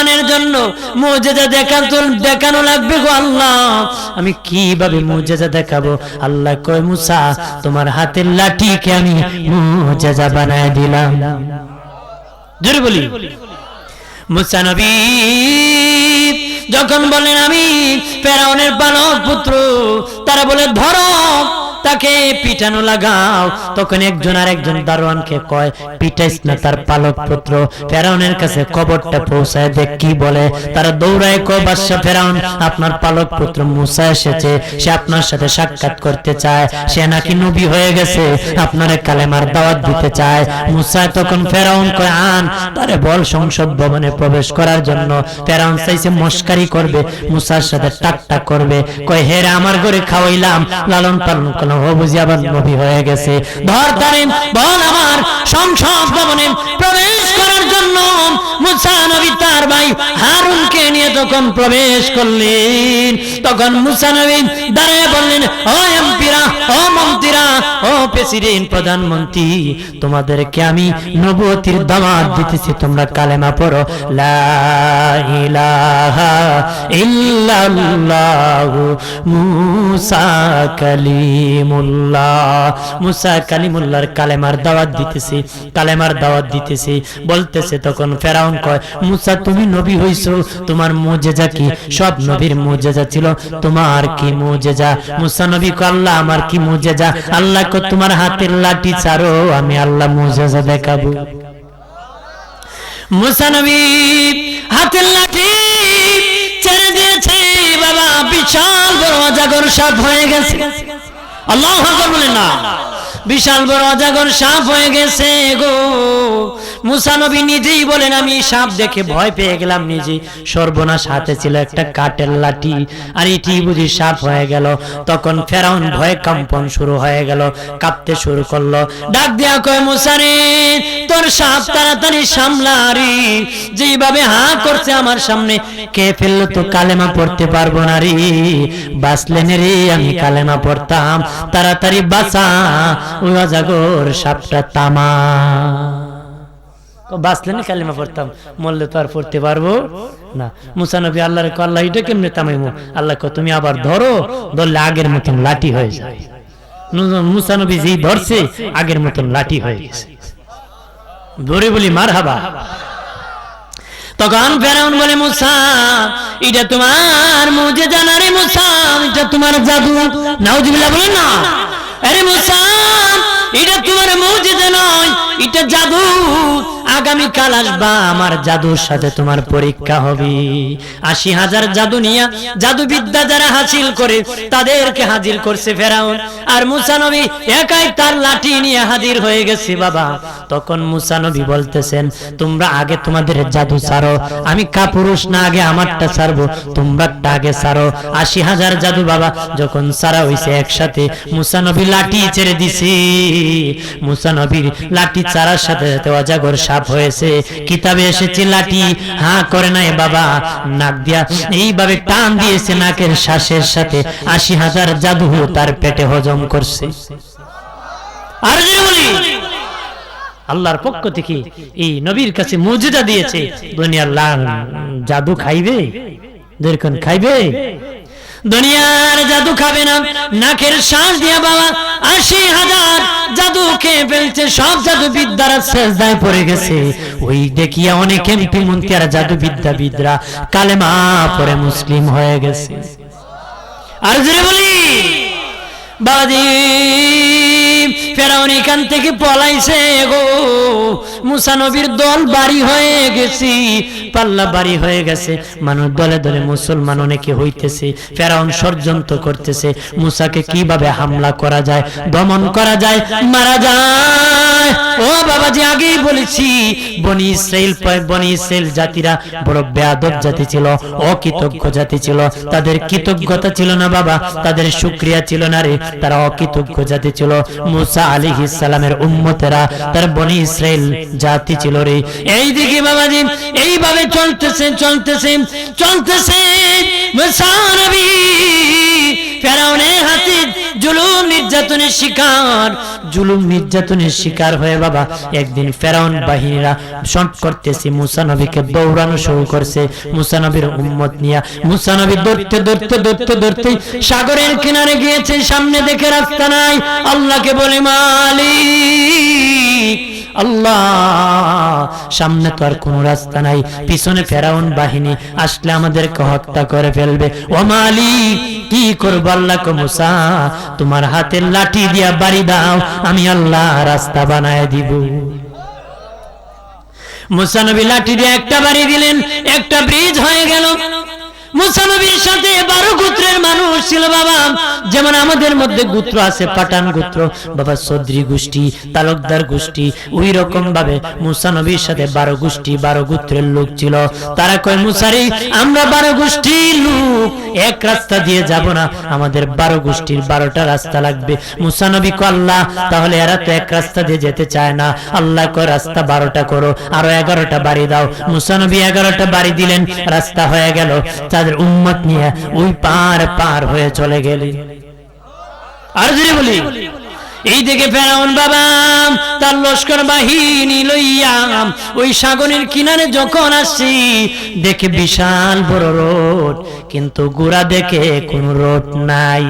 প্রমাণের জন্য মর্যাদা দেখানো দেখানো লাগবে গো আল্লাহ। আমি কীভাবে মর্যাদা দেখাবো? আল্লাহ কয়, মুসা, তোমার হাতের লাঠিকে আমি মর্যাদা বানায় দিলাম। জোরে বলি। মুসা নবী যখন বলেন আমি ফেরাউনের বালক পুত্র, তারা বলে, ধরো, তাকে পিটানো লাগাও। তখন একজন আর একজন দারোয়ানকে কয়, পিটাইস না তার পালক পুত্র। ফেরাউনের কাছে খবরটা পৌঁছায় দেখ কি বলে, তারা দৌড়ায়, কয়, বাদশা ফেরাউন, আপনার পালক পুত্র মুসা এসেছে। সে আপনার সাথে সাক্ষাৎ করতে চায়। সে নাকি নবী হয়ে গেছে। আপনার কালেমার দাওয়াত দিতে চায়। মুসা তখন ফেরাউন কয়, আন, তারে বল সংসদ ভবনে প্রবেশ করার জন্য। ফেরাউন চাইছে, মস্কারি করবে, মুসার সাথে টাকটা করবে। কয় হেরে আমার ঘরে খাওয়াইলাম। লালন পালন করলাম। ও বুঝি আবার নবী হয়ে গেছে। ধর ধরেন বল আমার তখন প্রবেশ করলেন, তখন মুসা নবী দাঁড়িয়ে বললেন, ও এমপিরা, ও মন্ত্রীরা, ও প্রেসিডেন্ট, প্রধানমন্ত্রী, তোমাদেরকে আমি নবতির দাওয়াত দিতেছি, তোমরা কালেমা পড়ো, লা ইলাহা ইল্লাল্লাহ, মুসা কালিমুল্লাহ, মুসা কালিমুল্লাহর কালেমার দাওয়াত দিতেছি, কালেমার দাওয়াত দিতেছি, বলতেছে তখন ফেরাউন কয়, মুসা, তুমি নবী হইছো, তোমার মুজেজা কি? সব নবীর মুজেজা ছিল। তোমার কি মুজেজা? মুসা নবী আল্লাহ আমার কি মুজেজা? আল্লাহ কয় তোমার হাতের লাঠি ছাড়ো আমি আল্লাহ মুজেজা দেখাবো। মুসা নবী হাতের লাঠি ছেড়ে দিয়েছে বাবা বিশাল বড় অজাগর সাপ হয়ে গেছে আল্লাহ আকবার বলেন না। বিশাল বড় অজাগর সাপ হয়ে গেছে গো। মুসা নবী নিজেই বলেন, আমি সাপ দেখে ভয় পেয়ে গেলাম নিজে। সর্বনাশ হাতে ছিল একটা কাঠের লাঠি, আর এটি বুঝি সাপ হয়ে গেল। তখন ফেরাউন ভয়ে কম্পন শুরু হয়ে গেল, কাঁপতে শুরু করল। ডাক দেয়া কয় মুসারে তোর সাপ তাড়াতাড়ি সামলারি যেইভাবে হা করছে আমার সামনে, কে ফেলল তো কালেমা পড়তে পারব না রে। বাঁচলেন রে, আমি কালেমা পড়তাম। তাড়াতাড়ি বাঁচা সাপটা তামা। বাঁচলে না কালিমা পড়তাম তো আর পড়তে পারব না। কয়, আল্লাহ এটা কেমনে আল্লাহ তুমি আবার ধরো ধরলে আগের মতন লাঠি হয়ে যায়। যেই ধরছে আগের মতন লাঠি হয়ে গেছে। ধরে বলি মার হাবা তখন ফেরাউন বলে মুসা এটা তোমার মুজে জানারে মুসা এটা তোমার জাদু। নাউজুবিল্লাহ বলে না আরে মুসা এটা তোমার মুজে নয় এটা জাদু। আগামী কাল আসবা, আমার জাদুর সাথে তোমার পরীক্ষা হবে। আশি হাজার জাদু নিয়া জাদু বিদ্যা যারা হাসিল করে, তাদেরকে হাজির করছে ফেরাউন। আর মুসা নবী একাই তার লাঠি নিয়ে হাজির হয়ে গেছে, বাবা। তখন মুসা নবী বলতেছেন, তোমরা আগে তোমাদের জাদু ছাড়ো আমি কাপুরুষ না, আগে আমারটা ছাড়বো তোমরাটা আগে ছাড়ো আশি হাজার জাদু, বাবা, যখন সারা হইছে একসাথে, মুসা নবী লাঠি ছেড়ে দিছি। মুসা নবীর লাঠি চারার সাথে সাথে অজাগর সাপ হয়েছে। কিতাবে এসেছে লাঠি হা, করে নাই বাবা। নাক দিয়া এইভাবে টান দিয়েছে নাকের শ্বাসের সাথে। আশি হাজার জাদু তার পেটে হজম করছে। আল্লাহর পক্ষ থেকে এই নবীর কাছে মজুদা দিয়েছে, দুনিয়ার লাল জাদু খাইবে দেখুন খাইবে দুনিয়ার জাদু খাবে না। নাকের শ্বাস দিয়া বাবা, আশি হাজার জাদু খেয়ে ফেলছে। সব জাদু বিদ্যারা শেষদায় পড়ে গেছে। ওই দেখিয়া অনেক এমপি মন্ত্রী আর জাদু বিদ্যাবিদরা কালেমা পরে মুসলিম হয়ে গেছে। আর জোরে বলি বাদি ফেরাউন এখান থেকে পলাইছে গো। মুসা নবীর দল বাড়ি হয়ে গেছি, পাল্লা বাড়ি হয়ে গেছে। মানুষ দলে দলে মুসলমান অনেকে হইতেছে, ফেরাউন ষড়যন্ত্র করতেছে। মুসাকে কীভাবে হামলা করা যায়, দমন করা যায়, মারা যায়। ও বাবাজি, আগেই বলেছি, বনি ইসরাইল বনি ইসরাইল জাতিরা বড় বেয়াদব জাতি ছিল, অকৃতজ্ঞ জাতি ছিল। তাদের কৃতজ্ঞতা ছিল না বাবা, তাদের শুক্রিয়া ছিল না রে, তারা অকৃতজ্ঞ জাতি ছিল। মুসা আলী ইসলামের উম্মতেরা, তার বনি ইসরায়েল জাতি ছিল রে। এই দিকে বাবাজি, এইভাবে চলতেছে চলতেছে চলতেছে মুসা নবী। ফেরাউনের জুলুম নির্যাতনের শিকার, জুলুম নির্যাতনের শিকার হয়ে বাবা, একদিন ফেরাউন বাহিনীরা শট করতেছে, মুসা নবীকে দৌড়ানো শুরু করছে, মুসা নবীর উম্মত নিয়া, মুসা নবী ধরতে ধরতে ধরতে ধরতে সাগরের কিনারে গিয়েছে, সামনে দেখে রাস্তা নাই, আল্লাহকে বলে মালিক আল্লাহ, সামনে তো আর রাস্তা নাই। পিছনে ফেরাউন বাহিনী আসলে আমাদেরকে হত্যা করে ফেলবে। কি আল্লাহ তোমার হাতের লাঠি দিয়া বাড়ি দাও, আমি আল্লাহ রাস্তা বানায় দিব। মুসা নবী লাঠি দিয়ে একটা বাড়ি দিলেন, একটা ব্রিজ হয়ে গেল। মুসানবীর সাথে বারো যেমন আমাদের মধ্যে গোত্র আছে পাঠান গোত্র, বাবা সদ্রি গোষ্ঠী, তালুকদার গোষ্ঠী ওই রকম ভাবে মুসানবীর সাথে বারো গোষ্ঠী, বারো গোত্রের লোক ছিল। তারা কয়, মুসারি, আমরা বারো গোষ্ঠীর লোক, এক রাস্তা দিয়ে যাব না, আমাদের বারো গোষ্ঠীর বারোটা রাস্তা লাগবে। মুসানবী কো আল্লাহ, তাহলে এরা তো এক রাস্তা দিয়ে যেতে চায় না। আল্লাহ কয়, রাস্তা বারোটা করো, আরও এগারোটা বাড়ি দাও। মুসানবী এগারোটা বাড়ি দিলেন, রাস্তা হয়ে গেল। তাদের উম্মত নিয়ে ওই পার পার হয়ে চলে গেলে আর যদি বলি, এই দিকে ফেরাউন বাবা, তার লস্কর বাহিনী লইয়া ওই সাগরের কিনারে যখন আসছি, দেখে বিশাল বড় রোড, কিন্তু গোড়া দেখে কোন রোড নাই।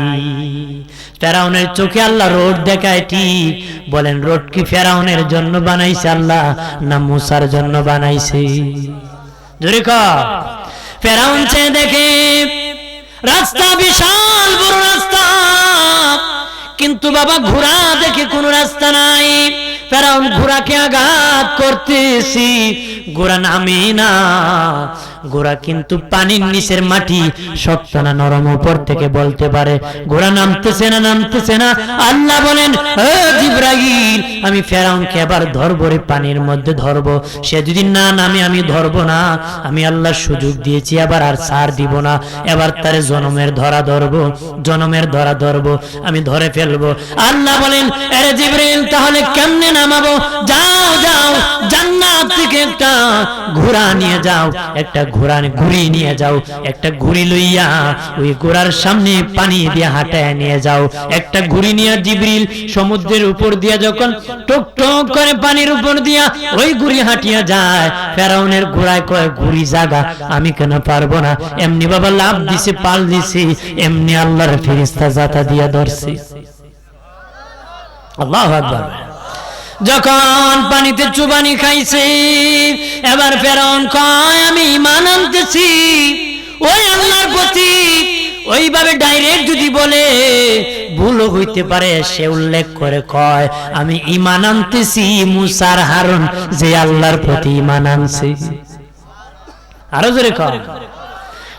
ফেরাউনের চোখে আল্লাহ রোড দেখায় ঠিক, বলেন, রোড কি ফেরাউনের জন্য বানাইছে আল্লাহ, না মুসার জন্য বানাইছে? জোরে ফেরাউন দেখে, রাস্তা বিশাল বড় রাস্তা। কিন্তু বাবা ঘোড়া দেখে কোন রাস্তা নাই। ফেরাউন ঘোড়াকে আঘাত করতেছি। ঘোড়া নামে না। ঘোড়া কিন্তু পানির নিচের মাটি শক্ত না নরম উপর থেকে বলতে পারে ঘোড়া নামতেছে না নামতেছে না? আল্লাহ বলেন "ও আমি ফেরাউনকে এবার ধরবো রে, পানির মধ্যে ধরবো। সে যদি না নামে, আমি ধরবো না। আমি আল্লাহ সুযোগ দিয়েছি, আবার আর সার দিব না। এবার তারে জনমের ধরা ধরবো, জনমের ধরা ধরবো, আমি ধরে ফেলব। আল্লাহ বলেন আরে জিব্রাইল, তাহলে কেমনে নামাবো? যাও যাও, জান্নাত থেকে একটা ঘোড়া নিয়ে যাও, একটা ঘোড়া ঘুরি নিয়ে যাও, একটা ঘুরি লইয়া ওই ঘোড়ার সামনে পানি দিয়ে হাঁটায় নিয়ে যাও। একটা ঘুরি নিয়ে জিবরিল সমুদ্রের উপর দিয়া যখন টক টক করে পানির উপর দিয়া ওই ঘুরি হাঁটিয়া যায়, ফেরাউনের ঘোড়ায় কয় ঘুরি জাগা, আমি কেন পারব না? এমনি বাবা লাভ দিছে, পাল দিছে, এমনি আল্লাহর ফিরিস্তা জাতা দিয়া ধরছে। আল্লাহ আকবার। যখন পানিতে চুবানি খাইছে এবার ফেরাউন কয় আমি ইমান আনতেছি। ওই আল্লাহর প্রতি ওইভাবে ডাইরেক্ট যদি বলে ভুলও হইতে পারে সে উল্লেখ করে কয় আমি ইমান আনতেছি মুসার হারুন যে আল্লাহর প্রতি ইমান আনছে। আরও জোরে কয়,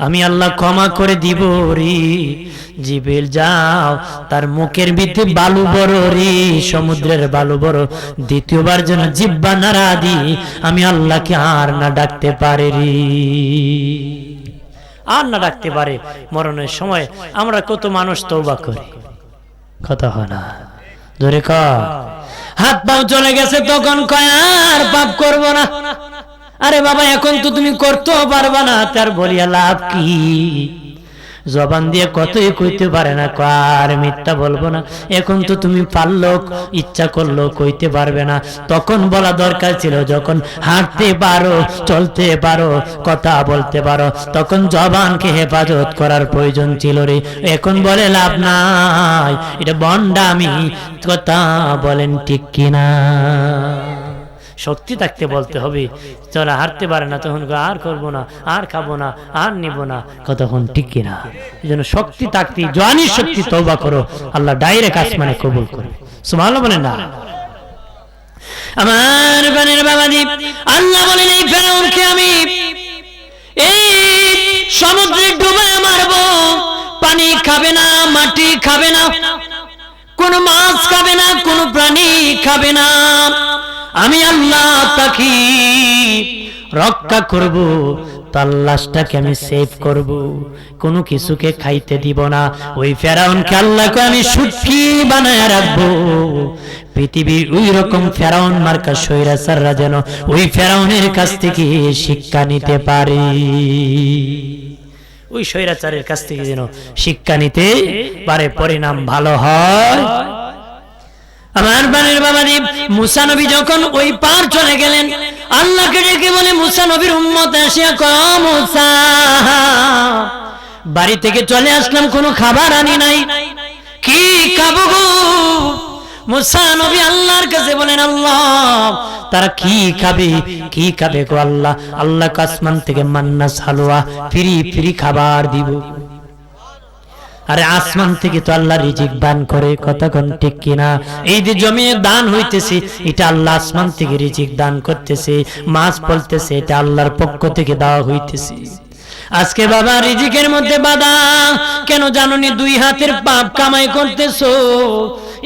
আমি আল্লাহ ক্ষমা করে দিব রে। জিবেল, যাও। তার মুখের ভিতরে বালু বড় রে, সমুদ্রের বালু বড়। দ্বিতীয়বার যেন জিব্বা নাড়া দি আমি আল্লাহকে আর না ডাকতে পারে রে। আর না ডাকতে পারে। মরণের সময় আমরা কত মানুষ তৌবা করি। কথা হয় না। ধরে ক। হাত পাও চলে গেছে তখন কয়, আর পাপ করব না। আরে বাবা, এখন তো তুমি করতেও পারবা না, তার বলিয়া লাভ কি? জবান দিয়ে কতই কইতে পারে না, কার মিথ্যা বলব না। এখন তো তুমি পারল ইচ্ছা করল, কইতে পারবে না। তখন বলা দরকার ছিল, যখন হাঁটতে পারো, চলতে পারো, কথা বলতে পারো, তখন জবানকে হেফাজত করার প্রয়োজন ছিল রে। এখন বলে লাভ নাই, এটা বন্ডামি, কথা বলেন ঠিক কিনা? শক্তি থাকতে বলতে হবে। যারা হারতে পারে না, তখন আর করব না, আর খাব না, আর নিব না। কতক্ষণ টিকে না। এই জন্য শক্তি থাকতে জোয়ানি শক্তি তৌবা করো। আল্লাহ ডাইরেক্ট আসমানে কবুল করো। সুমাল বলে না। আমার বানের বাবাজি আল্লাহ বলেন, এই ফেরাউনকে আমি এই সমুদ্রে ডুবে মারবো। পানি খাবে না, মাটি খাবে না, কোন মাছ খাবে না, কোন প্রাণী খাবে না। আমি আল্লাহ তাকি রক্ষা করব, তার লাশটাকে আমি সেভ করব। কোনো কিছুকে খাইতে দিব না। ওই ফেরাউনকে আল্লাহকে আমি সুখী বানায় রাখব। পৃথিবীর ওই রকম ফেরাউন মার্কা সৈরাচাররা যেন ওই ফেরাউনের কাছ থেকে শিক্ষা নিতে পারে। ওই স্বৈরাচারের কাছ থেকে যেন শিক্ষা নিতে পারে, পরিণাম ভালো হয়। আমার বানের বাবাজি মুসা নবী যখন ওই পার চলে গেলেন, আল্লাহকে ডেকে বলে, মুসা নবীর উম্মত আসিয়া ক মুসা। বাড়ি থেকে চলে আসলাম, কোনো খাবার আনি নাই। কি খাব গো? আল্লাহ, তারা কি খাবে? কি খাবে গো আল্লাহ? আল্লাহ আসমান থেকে মান্নাস হালুয়া, ফ্রি ফ্রি খাবার দিব। আরে আসমান থেকে তো আল্লাহ রিজিক দান করে, কতক্ষণ ঠিক কিনা? এই যে জমি দান হইতেছে, এটা আল্লাহ আসমান থেকে রিজিক দান করতেছে, মাছ ফলতেছে, এটা আল্লাহর পক্ষ থেকে দেওয়া হইতেছে। আজকে বাবা রিজিকের মধ্যে বাধা, কেন জাননি দুই হাতের পাপ কামাই করতেছো?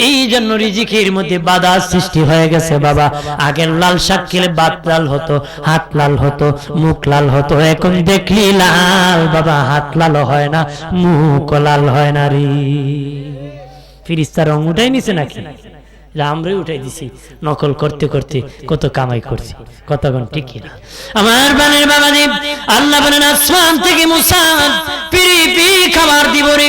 এই জন্য রিজিকের মধ্যে বাধা সৃষ্টি হয়ে গেছে, বাবা। আগের লাল শাক খেলে বাত লাল হতো, হাত লাল হতো, মুখ লাল হতো, এখন দেখলি লাল, বাবা। হাত লাল হয় না মুখ লাল হয় না রে। ফিরিস্তার রং উঠাই নিছে নাকি? আমরাই উঠাই দিছি। নকল করতে করতে কত কামাই করছি। কতক্ষণ ঠিক না আমার বানের বাবাজি আল্লাহ বলেন, আসমান থেকে মুসা পিরি পিরি খাবার দিব রে।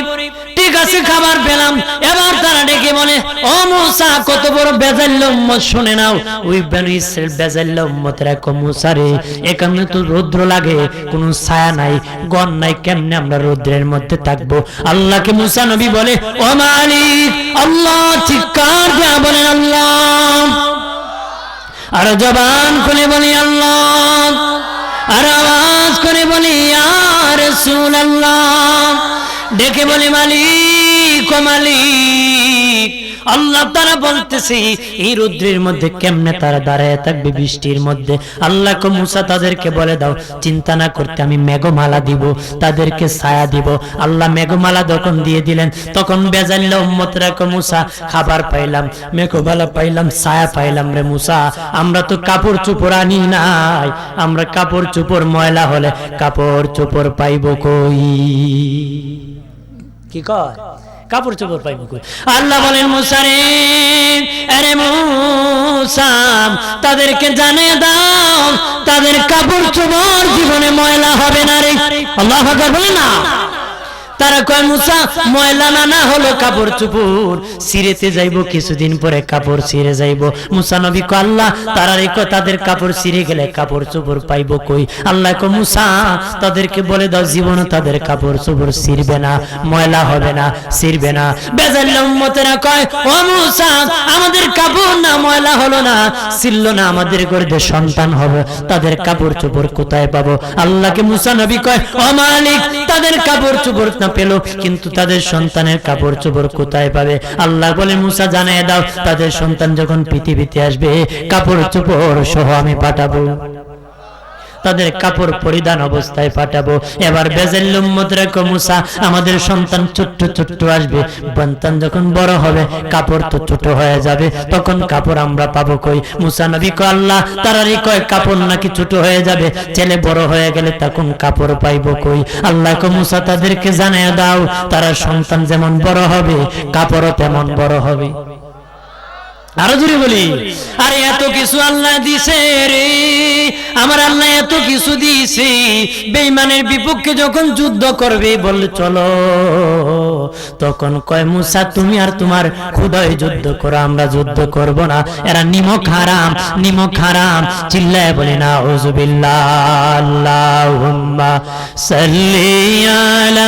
ঠিক আছে, খাবার পেলাম। এবার তারা ডেকে বলে, ও মুসা, কত বড় বেজাল্য উম্মত, শুনে নাও। ওই বেনু ইসরাইল বেজাল্য উম্মতের এক মুসা রে। এখানে তো রৌদ্র লাগে, কোনো ছায়া নাই গন নাই, কেমনে আমরা রৌদ্রের মধ্যে থাকব? আল্লাহকে মুসা নবী বলে, ও মালিক, আল্লাহ, চিৎকার দেয়া বলেন আল্লাহ। আর জবান খুলে বলি আল্লাহ। আর আওয়াজ করে বলি আর সুন আল্লাহ ডেকে বলি, মালিক মালিক, আল্লাহ তারা বলতেছে, এই রুদ্রের মধ্যে কেমনে তারা দাঁড়ায় থাকবে বৃষ্টির মধ্যে? আল্লাহ মুসা তাদেরকে বলে দাও, চিন্তা না করতে আমি মেঘমালা দিব, তাদেরকে ছায়া দিব। আল্লাহ মেঘমালা যখন দিয়ে দিলেন, তখন মুসা, খাবার পাইলাম, মেঘমালা পাইলাম, ছায়া পাইলাম রে মুসা। আমরা তো কাপড় চুপড় আনি নাই, আমরা কাপড় চুপড় ময়লা হলে কাপড় চুপড় পাইব কই? কি কয়? কাপড় চোপড় পাইব কই? আল্লাহ বলেন মুসারে আরে মুসাম, তাদেরকে জানে দাও, তাদের কাপড় চোপড় জীবনে ময়লা হবে না রে। আল্লাহ বলে না? তারা কয়, মুসা, ময়লা না না হলো কাপড় চুপুর। সিরেতে যাইব, কিছুদিন পরে কাপড় সিরে যাইব। মুসা নবী কো আল্লাহ তারা রেখো তাদের কাপড় সিরে গেলে কাপড় চুপুর পাইব কই? আল্লাহ কো মুসা, তাদেরকে বলে দাও, জীবন তাদের কাপড় চুপুর সিরবে না, ময়লা হবে না সিরবে না। বেজাল্লা উম্মতেরা কয়, ও মুসা, আমাদের কাপড় না, ময়লা হলো না সিললো না, আমাদের গর্ভে সন্তান হবে, তাদের কাপড় চুপুর কোথায় পাবো? আল্লাহকে মুসা নবী কয়, ও মালিক, তাদের কাপড় চুপুর না পেল, কিন্তু তাদের সন্তানের কাপড় চোপড় কোথায় পাবে? আল্লাহ বলে, মুসা জানিয়ে দাও, তাদের সন্তান যখন পৃথিবীতে আসবে, কাপড় চোপড় সহ আমি পাঠাবো। তাদের কাপড় পরিধান অবস্থায় পাঠাবো। এবার বেজেল্লুম মুদ্রাক মুসা, আমাদের সন্তান ছোট্ট ছোট্ট আসবে। সন্তান যখন বড় হবে, কাপড় তো ছোট হয়ে যাবে, তখন কাপড় আমরা পাবো কই? মুসা নবী কো আল্লাহ, তারারই কয় কাপড় নাকি ছোট হয়ে যাবে? ছেলে বড় হয়ে গেলে তখন কাপড় পাইবো কই? আল্লাহ কো মুসা, তাদেরকে জানিয়ে দাও, তারা সন্তান যেমন বড় হবে, কাপড়ও তেমন বড় হবে। আরও জোরে বলি। আরে এত কিছু আল্লাহ দিছে রে। আমার আল্লাহ এত কিছু দিছে। বেঈমানের বিপক্ষে যখন যুদ্ধ করবে, বললে চলো। তখন কয়, মুসা, তুমি আর তোমার খুদায় যুদ্ধ করো, আমরা যুদ্ধ করব না। এরা নিমক হারাম নিমক হারাম। চিল্লায় বলে না ওজুবিল্লাহ আল্লাহুম্মা সাল্লি আলা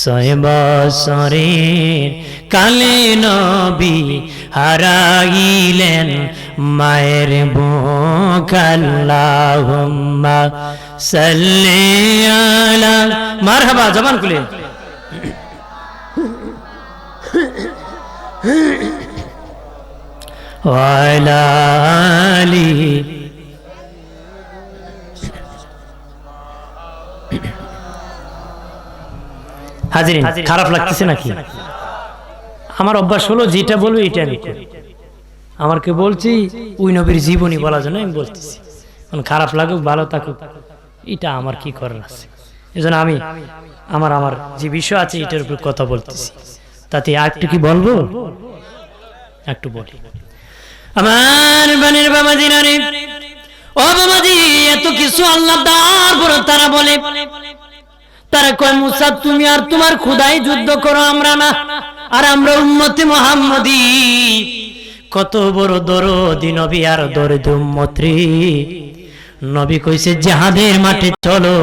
ছয় কালে নবী হারাইলেন মায়ের বুক আল্লাহুম্মা সাল্লি আলা মারহাবা জবান খুলে। ওয়ালা আলিহি হাজিরিন খারাপ লাগতেছে নাকি? আমার অভ্যাস হলো যেটা বলব এটা আমি করি। আমার কে বলছি ওই নবীর জীবনী বলার জন্য আমি বলতেছি। এখন খারাপ লাগুক ভালো থাকুক এটা আমার কি করার আছে? এজন্য আমি আমার আমার যে বিষয় আছে এটার উপর কথা বলতেছি। তাতে একটু কি বলব? একটু বলি। আমার বানের বাবা দিনারে ও বাবাজি এত কিছু আল্লাহ দার পর তারা বলে। তারা কয়, মুসা, তুমি আর তোমার খুদাই যুদ্ধ করো আমরা না। আর আমরা উম্মতে মোহাম্মদি। কত বড় দরদি নবী আর দরদ উম্মত্রী। নবী কইছে, জাহাদের মাঠে চলো।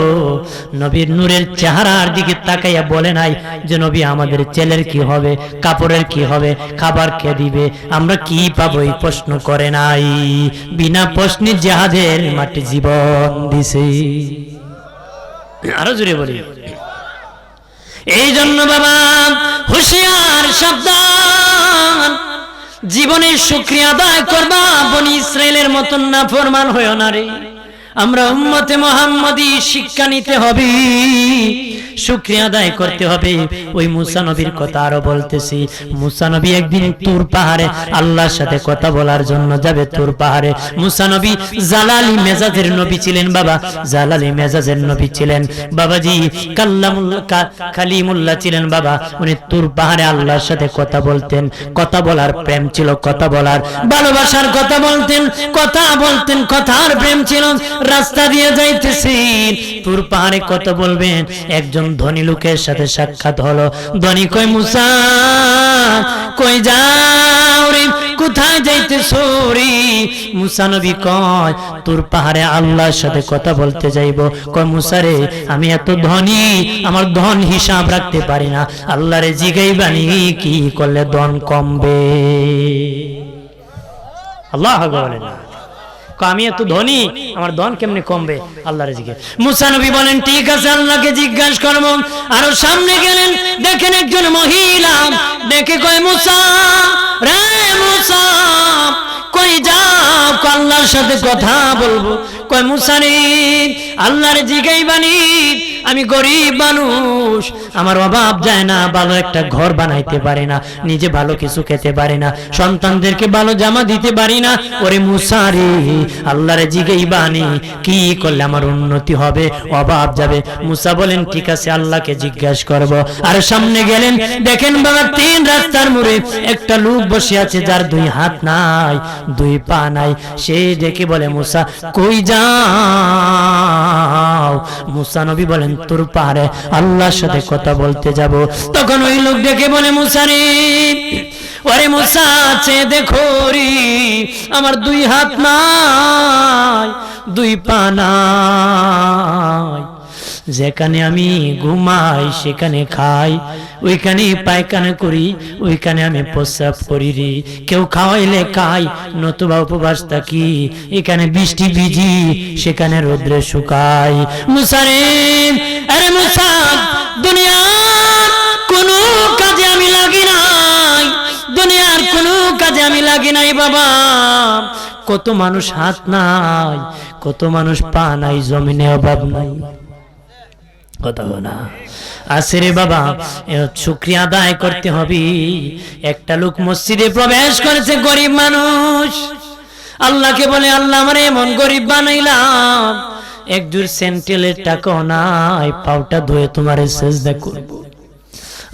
নবীর নূরের চেহারার দিকে তাকাইয়া বলে নাই যে, নবী, আমাদের ছেলের কি হবে? কাপড়ের কি হবে? খাবার কে দিবে? আমরা কি পাবো? এই প্রশ্ন করে নাই। বিনা প্রশ্নে জাহাদের মাঠে জীবন দিছে। আরও জুড়ে বলি। এই জন্য বাবা, হুশিয়ার শব্দ জীবনের শুক্রিয়া আদায় করবা, বনি ইসরায়েলের মতন না ফরমান হয়েও না রে। আমরা উম্মতে মোহাম্মদী শিক্ষা নিতে হবে, শুক্রিয়া আদায় করতে হবে। ওই মুসা নবীর কথা আরও বলতেছি। মুসা নবী একদিন তুর পাহাড়ে আল্লাহর সাথে কথা বলার জন্য যাবে তুর পাহাড়ে। মুসা নবী জালালি মেজাজের নবী ছিলেন বাবা, জালালি মেজাজের নবী ছিলেন। বাবাজি কাল্লামুল্লাহ কা- কালিমুল্লাহ ছিলেন বাবা। উনি তুর পাহাড়ে আল্লাহর সাথে কথা বলতেন। কথা বলার প্রেম ছিল কথা বলার। ভালোবাসার কথা বলতেন কথা বলতেন, কথার প্রেম ছিল। রাস্তা দিয়ে যাইতেছেন। তুর পাহাড়ে কথা বলবেন? একজন ধনী লোকের সাথে সাক্ষাৎ হলো। ধনী কই মুসা কই যাও রে? কোথায় যাইতেছো রে? মুসা নবী কয় তোর পাহাড়ে আল্লাহর সাথে কথা বলতে যাইব। মুসা রে আমি এত ধনী আমার ধন হিসাব রাখতে পারি না। আল্লাহরে জিগাইবানি কি করলে ধন কমবে? আল্লাহ বলেন। কয়, আমি এত ধনী আমার ধন কেমনে কমবে? আল্লাহ রেজিকে মুসা নবী বলেন ঠিক আছে আল্লাহকে জিজ্ঞাসা করব আরও সামনে গেলেন দেখেন একজন মহিলা। দেখে কয় মুসা রে মুসা কই যাও? আল্লাহর সাথে কথা বলব। আল্লাহর জিগাইবানি আমি গরিব মানুষ, আমার অভাব যায় না, ভালো একটা ঘর বানাইতে পারে না, নিজে ভালো কিছু খেতে পারে না, সন্তানদেরকে ভালো জামা দিতে পারি না, ওরে মুসারে আল্লাহরে জিগেই বানি কি করলে আমার উন্নতি হবে, অভাব যাবে? মুসা বলেন, ঠিক আছে, আল্লাহকে জিজ্ঞাসা করব। আর সামনে গেলেন, দেখেন বাবা, তিন রাস্তার মোড়ে একটা লোক বসে আছে, যার দুই হাত নাই, দুই পা নাই, সে দেখে বলে, মুসা, কই যাও। মুসা নবী বলেন, তোর পাহাড়ে আল্লাহর সাথে কথা বলতে যাব। তখন ওই লোক দেখে বলে, মুসা রে, ওরে মুসা আছে দেখো রে আমার দুই হাত নাই, দুই পা নাই। যেখানে আমি ঘুমাই, সেখানে খাই। ওইখানে পায়খানা করি, ওইখানে আমি প্রস্রাব করি রে। কেউ খাওয়াইলে খাই, নতুবা উপবাস থাকি। এখানে বৃষ্টি ভিজি, সেখানে রোদ্রে শুকাই। মুসারে আরে মুসা, দুনিয়ার কোনো কাজে আমি লাগি নাই। দুনিয়ার কোনো কাজে আমি লাগি নাই বাবা। কত মানুষ হাত নাই, কত মানুষ পা নাই, জমিনে অভাব নাই। কথা না। আছে রে বাবা শুক্রিয়া আদায় করতে হবে। একটা লোক মসজিদে প্রবেশ করেছে, গরিব মানুষ। আল্লাহকে বলে, আল্লাহ আমার এমন গরিব বানাইলাম। একজোর সেন্টেলের টাকাও নাই পাউটা ধুয়ে তোমার সেজদা করব।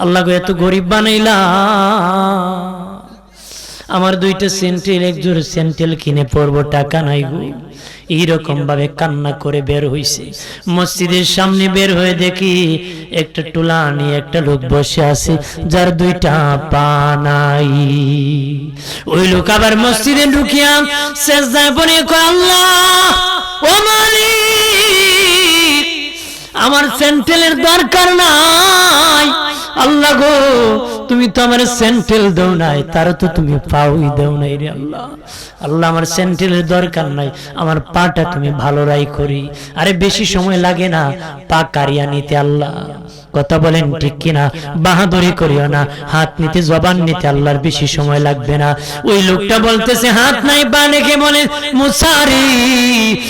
আল্লাহ এত গরিব বানাইলাম। আমার দুইটা সেন্টেল একজোর সেন্টেল কিনে পড়ব টাকা নাই গো। এইরকম ভাবে কান্না করে বের হইছে। মসজিদের সামনে বের হয়ে দেখি একটা টুলা নিয়ে একটা লোক বসে আছে, যার দুইটা পা নাই। ওই লোক আবার মসজিদে ঢুকিয়া শেষদায় পড়ে কয় আল্লাহ, ও মালিক, আমার সেন্টেলের দরকার নাই। আল্লাহ গো তুমি তো আমার সেন্টেল দেও নাই তার তো তুমি পাওই দেও নাই রে আল্লাহ। আল্লাহ আমার সেন্টেলের দরকার নাই, আমার পাটা তুমি ভালো রাই করি। আরে বেশি সময় লাগে না, পা কারিয়া নিতে আল্লাহ। কথা বলেন ঠিক কিনা? বাহাদুরি করিও না। হাত নিতে, জবান নিতে আল্লাহর বেশি সময় লাগবে না। ওই লোকটা বলতেছে, হাত নাই, পা নেকে বলে, মুসারি,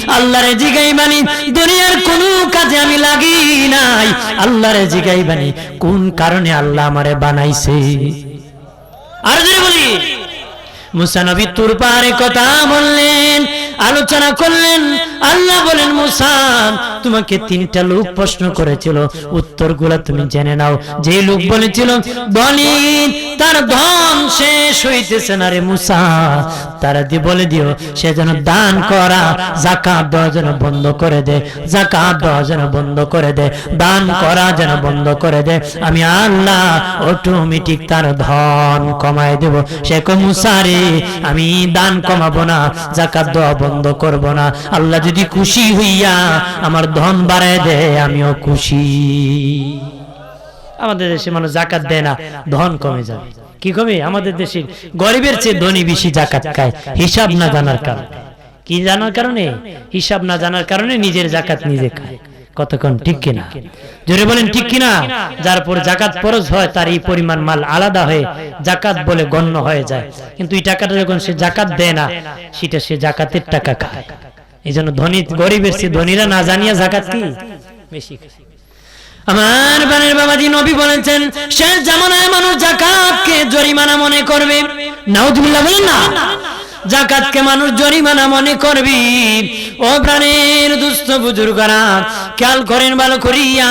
আল্লাহরে জিগাই বানি দুনিয়ার কোন কাজে আমি লাগি নাই। আল্লাহরে জিগাই বানি কোন কারণে আল্লাহ আমারে বানাইছে? আর যদি বলি মুসা নবী তুর পাহাড়ে কথা বললেন, আলোচনা করলেন। আল্লাহ বলেন, মুসা, তোমাকে তিনটা লোক প্রশ্ন করেছিল। উত্তরগুলো তুমি জেনে নাও। যে লোক বলেছিল বলি তার ধন শেষ হইতেছে না রে মুসা। তারা দিয়ে বলে দিও, সে যেন দান করা জাকাত দেওয়া যেন বন্ধ করে দে জাকাত দেওয়া যেন বন্ধ করে দে, দান করা যেন বন্ধ করে দে। আমি আল্লাহ অটোমেটিক তার ধন কমায় দেব। সে কমুসারে আমি দান কমাবো না, জাকাত দেওয়া বন্ধ করব না। আল্লাহ যদি খুশি হইয়া আমার ধন বাড়ায় দে আমিও খুশি। আমাদের দেশে মানুষ জাকাত দেয় না, ধন কমে যাবে কি কমে? আমাদের দেশের গরিবের চেয়ে ধনী বেশি জাকাত খায়, হিসাব না জানার কারণে। কি জানার কারণে? হিসাব না জানার কারণে নিজের জাকাত নিজে খায়। কতক্ষণ ঠিক কিনা? জোরে বলেন ঠিক কিনা? যার পর জাকাত ফরজ হয় তার এই পরিমাণ মাল আলাদা হয়ে জাকাত বলে গণ্য হয়ে যায়। কিন্তু এই টাকাটা যখন সে জাকাত দেয় না সেটা সে জাকাতের টাকা খায়। এই জন্য ধনী গরিবের চেয়ে ধনীরা না জানিয়া জাকাত কি? বেশি আমার বানের বাবাজি নবী বলেছেন শেষ জামানায় মানুষ জাকাতকে জরিমানা মনে করবে। নাউজুবিল্লাহ বলেন না। জাকাতকে মানুষ জরিমানা মনে করবি। ও প্রাণের দুস্থ বুজুর্গরা খেয়াল করেন ভালো করিয়া।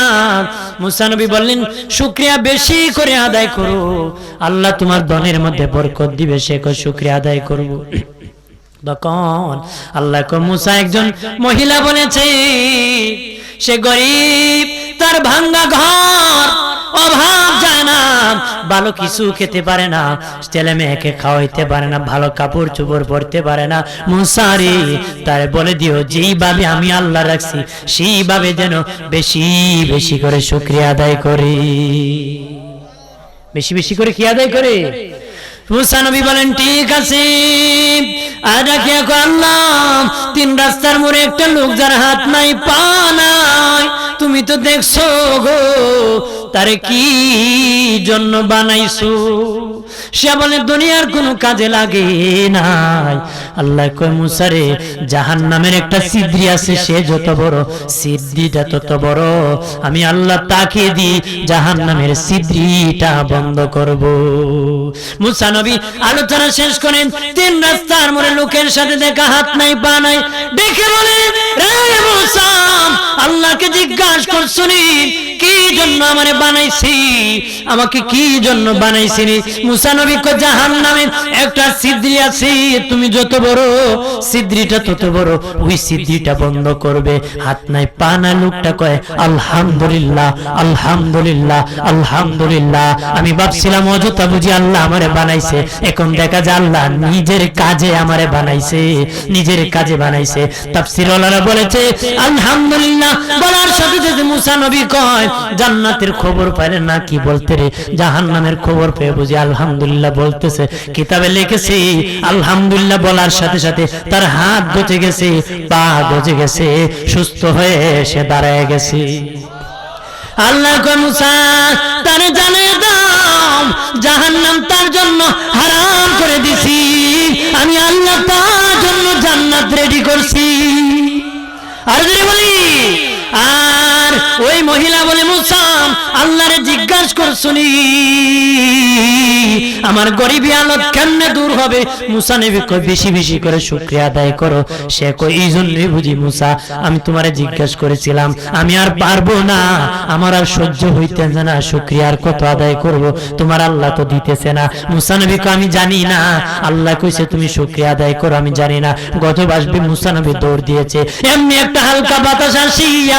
মুসানবী বললেন, শুক্রিয়া বেশি করে আদায় করো। আল্লাহ তোমার ধনের মধ্যে বরকত দিবে, সে শুক্রিয়া আদায় করব। তখন আল্লাহ মুসা একজন মহিলা বলেছে, সে গরিব তার ভাঙ্গা ঘর। অভাব যায় না। ভালো কিছু খেতে পারে না। ছেলে মেয়েকে খাওয়াইতে পারে না। ভালো কাপড় চোপড় পরতে পারে না। মুসারি তার বলে দিও, যেইভাবে আমি আল্লাহ রাখছি, সেইভাবে যেন বেশি বেশি করে শুক্রিয়া আদায় করি। বেশি বেশি করে কি আদায় করে? মুসা নবী বলেন, ঠিক আছে। আর আল্লাহ। তিন রাস্তার মোড়ে একটা লোক যার হাত নাই, পা তুমি তো দেখছ গো তার কি জন্য বানাইছো? সে বলে, দুনিয়ার কোনো কাজে লাগে নাই। আল্লাহ কয় মুসারে জাহান নামের একটা সিদ্ধি আছে, সে যত বড় সিদ্ধিটা তত বড়। আমি আল্লাহ তাকে দি জাহান নামের সিদ্ধিটা বন্ধ করব। মুসা নবী আলোচনা শেষ করেন, তিন রাস্তার মোড়ে লোকের সাথে দেখা, হাত নাই, পা নাই। দেখে বলে, রে মুসা, আল্লাহকে জিজ্ঞাসা করছনি কি জন্য আমারে বানাইছি? আমাকে কি জন্য বানাইছিনি মুসা আমি ভাবছিলাম, অযথা বুঝি আল্লাহ আমারে বানাইছে। এখন দেখা যায় আল্লাহ নিজের কাজে আমারে বানাইছে, নিজের কাজে বানাইছে। তাফসীর ওয়ালারা বলেছে, আলহামদুলিল্লাহ। বলার সাথে সাথে মুসা নবী কয়, জান্নাতের খবর পাইলে না কি বলতে রে? জাহান্নামের খবর পেয়ে বুঝি আলহামদুলিল্লাহ। বলতেছে, কিতাবে লিখেছে, আলহামদুলিল্লাহ বলার সাথে সাথে তার হাত গজে গেছে, পা গজে গেছে, সুস্থ হয়ে সে দাঁড়ায় গেছে। আল্লাহ তারে জানে দাও জাহান্নাম তার জন্য হারাম করে দিছি। আমি আল্লাহ তার জন্য জান্নাত রেডি করছি। আর যদি বলি আর ওই মহিলা বলে, মুসাম, আল্লাহরে জিজ্ঞাসা করছুনি আমার গরিবী আলত কেমনে দূর হবে? মুসা নবী বেশি বেশি করে শুকরিয়া আদায় করো। সে কই জন্যই বুঝি মুসা, আমি তোমারে জিজ্ঞাসা করেছিলাম, আমি আর পারব না। আমার আর সহ্য হইতেছে না, শুকরিয়া আর কত আদায় করব? তোমার আল্লাহ তো দিতেছে না। মুসা নবী কয়, আমি জানি না। আল্লাহ কইছে, তুমি শুকরিয়া আদায় করো, আমি জানি না। গত বাসবি মুসা নবী দৌড় দিয়েছে। এমনি একটা হালকা বাতাস আসিয়া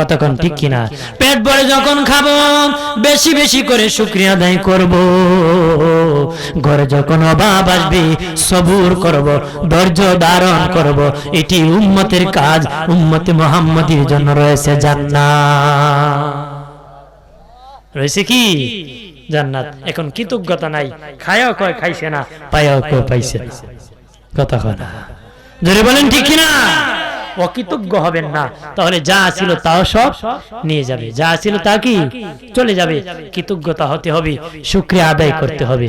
কতক্ষণ ঠিক কিনা? পেট ভরে যখন খাব, বেশি বেশি করে শুক্রিয়া আদায় করব। ঘরে যখন অভাব আসবে, সবুর করব, ধৈর্য ধারণ করব। এটি উম্মতের কাজ, উম্মতে মোহাম্মদীর জন্য রয়েছে জান্নাত। রয়েছে কি? জান্নাত। এখন কৃতজ্ঞতা নাই। খায়াও কয়, খাইছে না, পায়াও কয়, পাইছে কথা কয় না জোরে বলেন ঠিক কিনা? অকৃতজ্ঞ হবেন না। তাহলে যা ছিল তাও সব নিয়ে যাবে। যা ছিল তা কি? চলে যাবে। কৃতজ্ঞতা হতে হবে, শুক্রিয়া আদায় করতে হবে।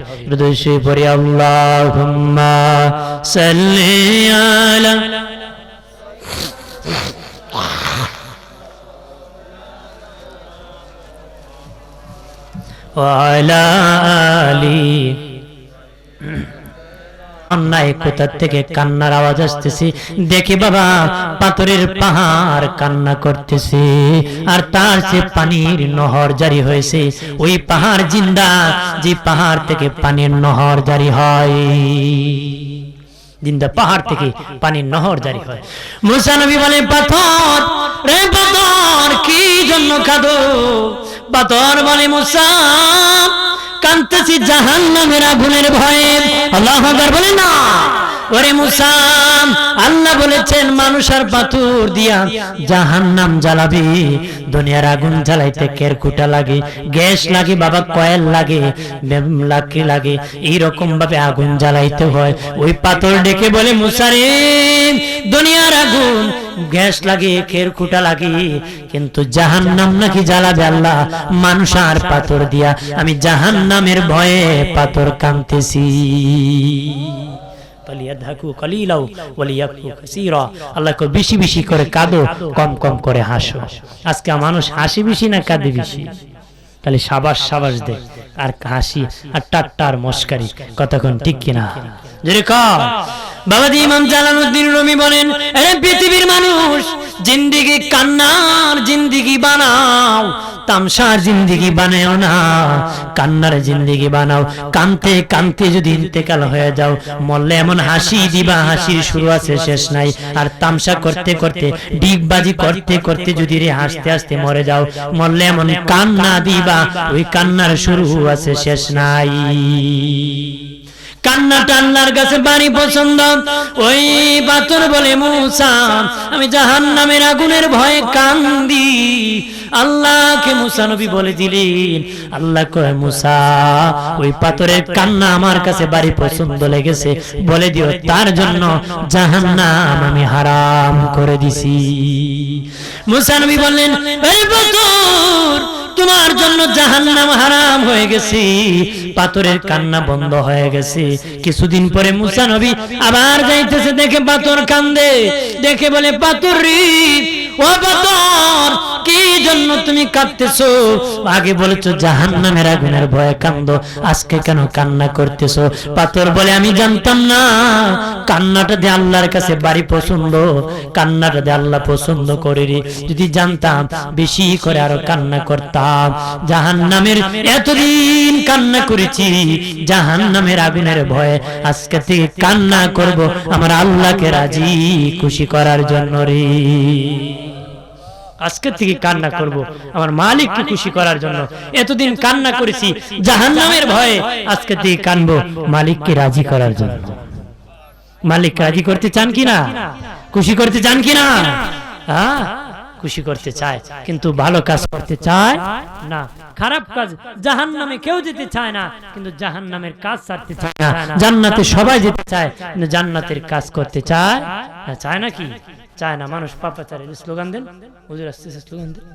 আলা আলি অন্যায় কোথার থেকে কান্নার আওয়াজ আসতেছে? দেখে বাবা, পাথরের পাহাড় কান্না করতেছে। আর তার সে পানির নহর জারি হয়েছে, ওই পাহাড় জিন্দা, যে পাহাড় থেকে পানির নহর জারি হয়। জিন্দা পাহাড় থেকে পানির নহর জারি হয়। মুসা নবী বলে পাথর, রে পাথর, কি জন্য কাঁদো? পাথর বলে, মুসা কান্তেছি জাহান নামের আগুনের ভয়ে। আল্লাহ বলে না। ওরে মুসা আল্লাহ বলেছেন, মানুষ আর পাথর দিয়া জাহান নাম জ্বালাবি, দুনিয়ার আগুন জ্বালাইতে কেরকুটা লাগে, গ্যাস লাগে বাবা, কয়েল লাগে লাকি লাগে, এইরকম ভাবে আগুন জ্বালাইতে হয়। ওই পাথর ডেকে বলে মুসারে দুনিয়ার আগুন, গ্যাস লাগে কেরকুটা লাগে, কিন্তু জাহান নাম নাকি জ্বালাবে আল্লাহ? মানুষ আর পাথর দিয়া, আমি জাহান নামের ভয়ে পাথর কানতেছি আল্লাহ বেশি বেশি করে কাঁদো, কম কম করে হাসো। আজকে মানুষ হাসি বেশি না কাঁদে বেশি? তাহলে সাবাস সাবাস দে, আর হাসি আর টাট্টার মস্কারি, কতক্ষণ ঠিক কিনা? জোরে ক বাবাজি ইমাম জালালউদ্দিন রুমি বলেন পৃথিবীর মানুষ জিন্দিগি কান্নার জিন্দিগি বানাও, তামসার জিন্দিগি বানাও না, কান্নার জিন্দিগি বানাও। কানতে কানতে যদি ইন্তেকাল হয়ে যাও, মরলে এমন হাসি দিবা, হাসির শুরু আছে, শেষ নাই। আর তামসা করতে করতে, ডিগবাজি করতে করতে যদি রে হাসতে হাসতে মরে যাও, মরলে এমন কান্না দিবা, ওই কান্নার শুরু আছে, শেষ নাই। কান্না টান্নার কাছে বাড়ি পছন্দ। ওই পাথর বলে, মুসা, আমি জাহান নামের আগুনের ভয়ে কান্দি। আল্লাহকে মুসা নবী বলে দিলেন। আল্লাহ কয়, মুসা, ওই পাথরের কান্না আমার কাছে বাড়ি পছন্দ লেগেছে। বলে দিও, তার জন্য জাহান নাম আমি হারাম করে দিছি। মুসা নবী বললেন পাথর তোমার জন্য জাহান্নাম হারাম হয়ে গেছি, পাথরের কান্না বন্ধ হয়ে গেছে। কিছুদিন পরে মুসা নবী আবার যাইতেছে, দেখে পাথর কান্দে, দেখে বলে, পাথর ও পাথর কি জন্য তুমি কাঁদতেছো? আগে বলেছ, জাহান্নামের আগুনের ভয়ে কান্দো আজকে কেন কান্না করতেছো? পাথর বলে আমি জানতাম না। কান্নাটা দিয়ে আল্লাহর কাছে বাড়ি পছন্দ, কান্নাটা দিয়ে আল্লাহ পছন্দ করে যদি জানতাম, বেশি করে আরও কান্না করতাম। জাহান নামের এতদিন কান্না করেছি জাহান নামের আগুনের ভয়ে। আজকে থেকে কান্না করব, আমার আল্লাহকে রাজি, খুশি করার জন্য রে। আজকে থেকে কান্না করব। আমার মালিককে খুশি করার জন্য। এতদিন কান্না করেছি। জাহান নামের ভয়ে আজকে থেকে কানবো মালিককে রাজি করার জন্য। মালিক রাজি করতে চান কিনা? খুশি করতে চান কিনা? হ্যাঁ? খুশি করতে চায়। কিন্তু ভালো কাজ করতে চায় না। খারাপ কাজ জাহান নামে কেউ যেতে চায় না। কিন্তু জাহান নামের কাজ ছাড়তে চায় না। জান্নাতে সবাই যেতে চায়। কিন্তু জান্নাতের কাজ করতে চায় না চায় না কি চায় না। মানুষ পাপাচারের স্লোগান দেন। হুজুর আসতেছে স্লোগান দেন।